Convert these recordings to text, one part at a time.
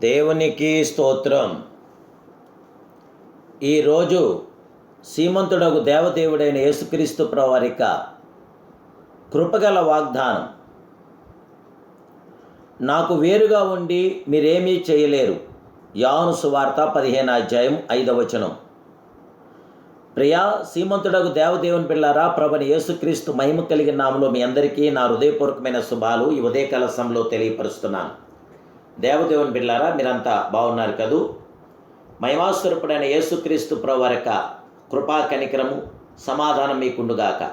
దేవునికి స్తోత్రం. ఈరోజు సీమంతుడకు దేవదేవుడైన యేసుక్రీస్తు ప్రవారిక కృపగల వాగ్దానం. నాకు వేరుగా ఉండి మీరేమీ చేయలేరు. యాను సువార్త పదిహేను అధ్యాయం ఐదవ వచనం. ప్రియా సీమంతుడకు దేవదేవుని పిల్లారా ప్రభని యేసుక్రీస్తు మహిమ కలిగిన నామలో మీ అందరికీ నా హృదయపూర్వకమైన శుభాలు ఈ ఉదయ కలసంలో తెలియపరుస్తున్నాను. దేవదేవుని బిళ్ళారా మీరంతా బాగున్నారు కదూ? మహిమాస్వరూపుడైన యేసుక్రీస్తు ప్రవరక కృపా కనికరము సమాధానం మీకుండుగాక.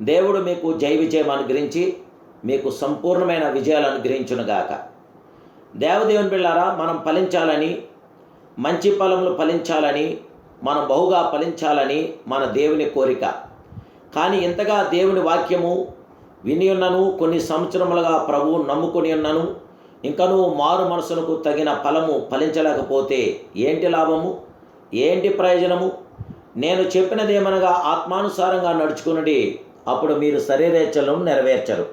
దేవుడు మీకు జై విజయం అనుగ్రహించి మీకు సంపూర్ణమైన విజయాలు అనుగ్రహించునుగాక. దేవదేవుని బిళ్ళారా మనం ఫలించాలని మంచి ఫలములు ఫలించాలని మనం బహుగా ఫలించాలని మన దేవుని కోరిక. కానీ ఇంతగా దేవుని వాక్యము విని ఉన్నను కొన్ని సంవత్సరములుగా ప్రభువు నమ్ముకొని ఉన్నను ఇంకను మారు మనసులకు తగిన ఫలము ఫలించలేకపోతే ఏంటి లాభము? ఏంటి ప్రయోజనము? నేను చెప్పినదేమనగా ఆత్మానుసారంగా నడుచుకునడి అప్పుడు మీరు శరీరేచ్ఛలను నెరవేర్చరు.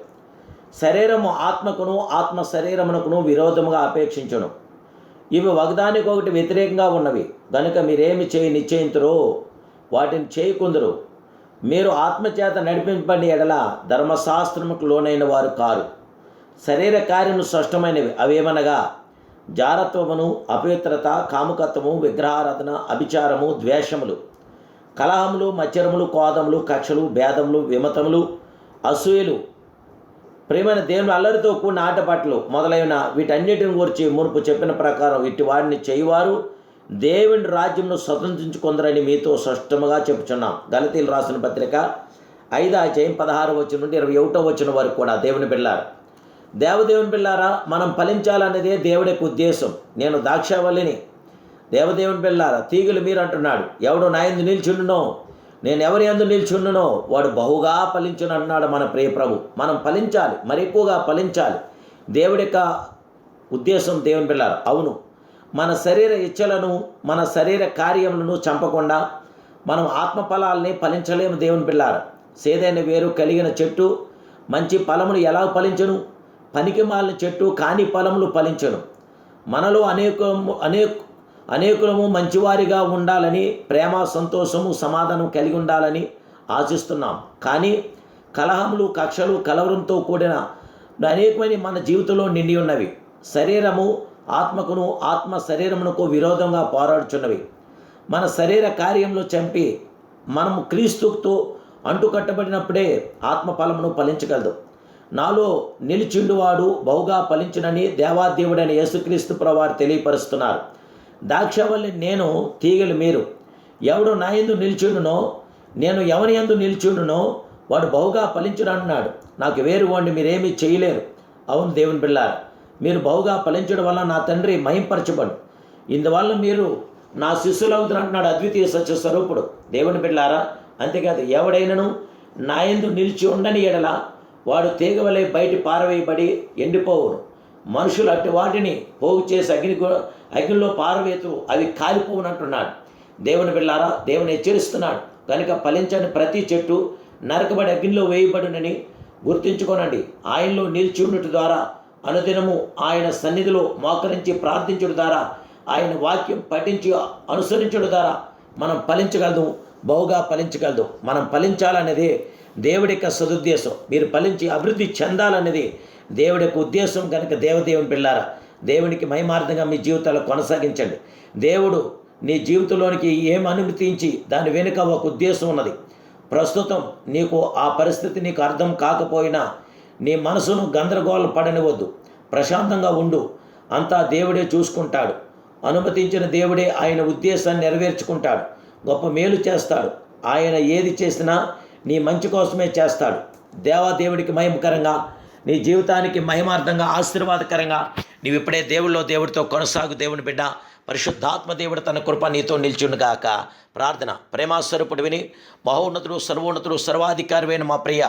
శరీరము ఆత్మకును ఆత్మ శరీరమునకును విరోధముగా అపేక్షించను. ఇవి ఒకదానికొకటి వ్యతిరేకంగా ఉన్నవి. కనుక మీరేమి చేయి నిశ్చయింతురో వాటిని చేయకుందరు మీరు ఆత్మచేత నడిపింపబడి ఎడల ధర్మశాస్త్రముకు లోనైన వారు కారు. శరీర కార్యము స్పష్టమైనవి. అవేమనగా జారత్వమును అపవిత్రత కాముకత్వము విగ్రహారాధన అభిచారము ద్వేషములు కలహములు మచ్చరములు కోదములు కక్షలు భేదములు విమతములు అసూయలు ప్రేమైన దేవుని అల్లరితో కూడిన ఆటపాటలు మొదలైన వీటన్నిటిని గురించి మునుపు చెప్పిన ప్రకారం ఇటు వాడిని చేయువారు దేవుని రాజ్యంను స్వతంత్రించుకుందరని మీతో స్పష్టముగా చెప్పుచున్నాం. గలతీలు రాసిన పత్రిక ఐదు అధ్యాయం పదహారు వచ్చిన నుండి ఇరవై ఒకటో వచ్చిన వరకు కూడా దేవుని పిల్లారు దేవదేవుని పిల్లారా మనం ఫలించాలన్నదే దేవుడి యొక్క ఉద్దేశం. నేను దాక్షావల్లిని దేవదేవుని పిల్లారా తీగులు మీరు అంటున్నాడు ఎవడు నా ఎందు నిల్చుండునో? నేను ఎవరి ఎందు నిల్చుండునో? వాడు బహుగా ఫలించును అన్నాడు మన ప్రియప్రభు మనం ఫలించాలి మరి ఎక్కువగా ఫలించాలి. దేవుడి యొక్క ఉద్దేశం దేవుని పిల్లారు అవును. మన శరీర ఇచ్చలను మన శరీర కార్యములను చంపకుండా మనం ఆత్మఫలాల్ని ఫలించలేము దేవుని పిల్లారు. సేదైన వేరు కలిగిన చెట్టు మంచి ఫలమును ఎలా ఫలించను? పనికిమాలిన చెట్టు కాని ఫలములు ఫలించను. మనలో అనేకము అనేక అనేకులము మంచివారిగా ఉండాలని ప్రేమ సంతోషము సమాధానం కలిగి ఉండాలని ఆశిస్తున్నాం. కానీ కలహములు కక్షలు కలవరంతో కూడిన అనేకమైన మన జీవితంలో నిండి ఉన్నవి. శరీరము ఆత్మకును ఆత్మ శరీరమునకు విరోధంగా పోరాడుచున్నవి. మన శరీర కార్యంలో చంపి మనము క్రీస్తుతో అంటుకట్టబడినప్పుడే ఆత్మ ఫలమును ఫలించగలదు. నాలో నిలిచిండువాడు బహుగా ఫలించునని దేవాదేవుడైన యేసుక్రీస్తు ప్రవారు తెలియపరుస్తున్నారు. దాక్షవల్లి నేను తీగలు మీరు. ఎవడు నా ఎందు నిలిచిండునో నేను ఎవరి ఎందు నిలిచిండునో వాడు బహుగా ఫలించుడు అంటున్నాడు నాకు వేరు వాడిని మీరేమీ చేయలేరు. అవును దేవుని బిళ్ళారు మీరు బహుగా ఫలించడం వల్ల నా తండ్రి మహింపరచబడు. ఇందువల్ల మీరు నా శిష్యులు అంటున్నాడు అద్వితీయ సత్య స్వరూపుడు దేవుని బిళ్ళారా అంతేకాదు ఎవడైనను నా ఎందు నిలిచి ఉండని ఎడల వాడు తీగవలే బయట పారవేయబడి ఎండిపోవును. మనుషులు అట్టి వాటిని పోగు చేసి అగ్ని అగ్నిలో పారవేతు అవి కాలిపోవునంటున్నాడు. దేవుని బిళ్ళారా దేవుని హెచ్చరిస్తున్నాడు. కనుక ఫలించని ప్రతి చెట్టు నరకబడి అగ్నిలో వేయబడునని గుర్తుంచుకోనండి. ఆయనలో నిలిచి ద్వారా అనుదినము ఆయన సన్నిధిలో మోకరించి ప్రార్థించడం ద్వారా ఆయన వాక్యం పఠించి అనుసరించడం ద్వారా మనం ఫలించగలము బహుగా ఫలించగలదు. మనం ఫలించాలనేది దేవుడి యొక్క సదుద్దేశం. మీరు ఫలించి అభివృద్ధి చెందాలనేది దేవుడి యొక్క ఉద్దేశం కనుక దేవదేవుని పిల్లారా దేవునికి మహిమార్థంగా మీ జీవితాలు కొనసాగించండి. దేవుడు నీ జీవితంలోనికి ఏం అనుమతించి దాని వెనుక ఒక ఉద్దేశం ఉన్నది. ప్రస్తుతం నీకు ఆ పరిస్థితి నీకు అర్థం కాకపోయినా నీ మనసును గందరగోళం పడనివద్దు ప్రశాంతంగా ఉండు. అంతా దేవుడే చూసుకుంటాడు. అనుమతించిన దేవుడే ఆయన ఉద్దేశాన్ని నెరవేర్చుకుంటాడు. గొప్ప మేలు చేస్తాడు. ఆయన ఏది చేసినా నీ మంచి కోసమే చేస్తాడు. దేవాదేవుడికి మహిమకరంగా నీ జీవితానికి మహిమార్థంగా ఆశీర్వాదకరంగా నీవు ఇప్పుడే దేవుళ్ళో దేవుడితో కొనసాగు దేవుని బిడ్డ పరిశుద్ధాత్మ దేవుడు తన కృప నీతో నిల్చుండుగాక ప్రార్థన ప్రేమాస్వరూపుడు విని మహోన్నతుడు సర్వోన్నతుడు సర్వాధికారివైన మా ప్రియ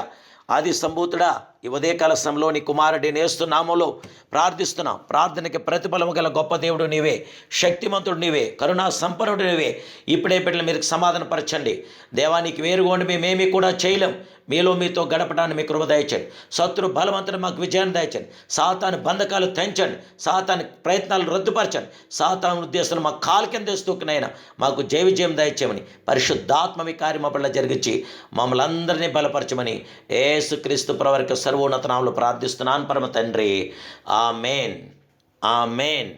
ఆది సంభూతుడా ఈ ఉదయకాల సమయంలో నీ కుమారుడి నేస్తున్నాములో ప్రార్థిస్తున్నాం. ప్రార్థనకి ప్రతిఫలము గల గొప్ప దేవుడు నీవే శక్తిమంతుడు నీవే కరుణా సంపన్నుడు నీవే. ఇప్పుడే బిడ్డలు మీరు సమాధానపరచండి. దేవానికి వేరుగోండి మేమేమీ కూడా చేయలేం. మీలో మీతో గడపడానికి మీ కృప దయచండి శత్రు బలవంతుడు మాకు విజయాన్ని దయచండి సాతాను బంధకాలు తెంచండి. సాతాను ప్రయత్నాలు రద్దుపరచండి. సాతాను ఉద్దేశాలు మా కాలు కింద వేస్తూకునైనా మాకు జయ విజయం దయచేయమని పరిశుద్ధాత్మ మీ జరిగించి మమ్మల్ని అందరినీ బలపరచమని ఏసుక్రీస్తు ప్రవరికి సర్వోన్నతనాములు ప్రార్థిస్తున్నాను. పరమ తండ్రి ఆ మేన్ ఆ మేన్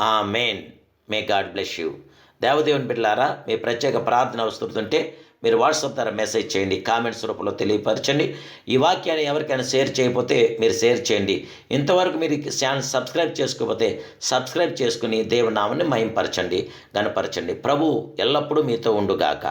ఆ మేన్ మే గాడ్ బ్లెస్ యూ. దేవదేవుని బిడ్డలారా మీ ప్రత్యేక ప్రార్థన వస్తుంటే మీరు వాట్సాప్ ద్వారా మెసేజ్ చేయండి కామెంట్స్ రూపంలో తెలియపరచండి. ఈ వాక్యాన్ని ఎవరికైనా షేర్ చేయకపోతే మీరు షేర్ చేయండి. ఇంతవరకు మీరు ఛానల్ సబ్స్క్రైబ్ చేసుకోకపోతే సబ్స్క్రైబ్ చేసుకుని దేవునామాన్ని మహింపరచండి గనపరచండి ప్రభు ఎల్లప్పుడూ మీతో ఉండుగాక.